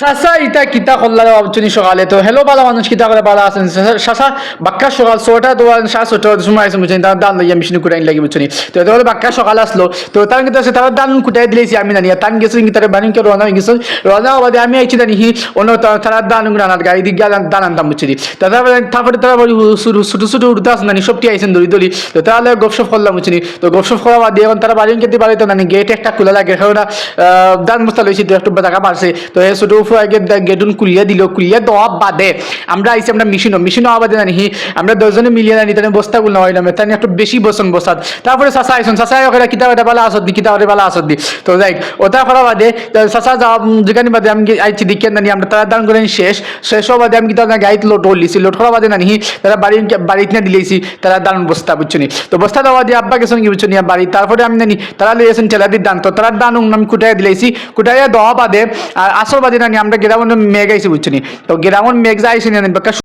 সাসা ইটা কিতা করলা ভাবছনি সকালে তো হেলো বালা মানুষ কিতা করে বালা আছেন সাসা বাক্কা সকাল ছটা তো সাড়ে ছটার সময় আসেন বুঝছেন তার দান লইয়া মেশিন কুটাই লাগি বুঝছনি তো তাহলে বাক্কা সকাল আসলো তো তার কিন্তু আছে তার দান কুটাই দিলেছি আমি জানি তান গেছে কি তার বানিকে রওনা হয়ে গেছে রওনা বাদে আমি আইছি জানি হি অন্য তারা দান গুণানার গাড়ি দিকে দান আনতাম বুঝছি তারপরে তারপরে তারা বলি ছোটো ছোটো উঠতে আসেন জানি সবটি আইসেন দড়ি দড়ি তো তাহলে গপসপ করলাম বুঝছি তো গপসপ করা বাদ এখন তারা বাড়ি খেতে পারে তো জানি গেট একটা খোলা লাগে কারণ দান বস্তা লইছি তো একটু টাকা বাড়ছে তো এই ছোটো আগে গেটুন কুলিয়া দিল, কুলিয়া বাদে। আমরা আইসি আমরা মেশিনও মেশিনও আবাদে হি, আমরা দশজনে মিলিয়ে তাহলে বস্তাগুলো হয় না তাহলে একটু বেশি বসন বসাত। তারপরে চাচা আইসন চাচা ওখানে কিতাব এটা পালা আসত দি, কিতাব পালা আসত দি। তো যাই, ওটা করা বাদে যাওয়া যেখানে বাদে আমি আইছি আমরা তারা দান করেন শেষ। শেষ বাদে আমি কিতাব গাড়িতে লোড হলিছি লোড করা বাদে নানি তারা বাড়ি বাড়িতে না দিলেছি তারা দান বস্তা বুঝছনি তো বস্তা দেওয়া দিয়ে আব্বা গেছেন কি বুঝছনি বাড়ি তারপরে আমি জানি, তারা লিয়েছেন ঠেলাদির দান। তো তারা দান আমি কুটাই দিলেছি কুটাইয়া দেওয়া বাদে, আর আসর বাদে নানি আমরা গ্রামের মেঘ আইছি বুঝছনি তো গ্রামের মেঘ যা আইসি না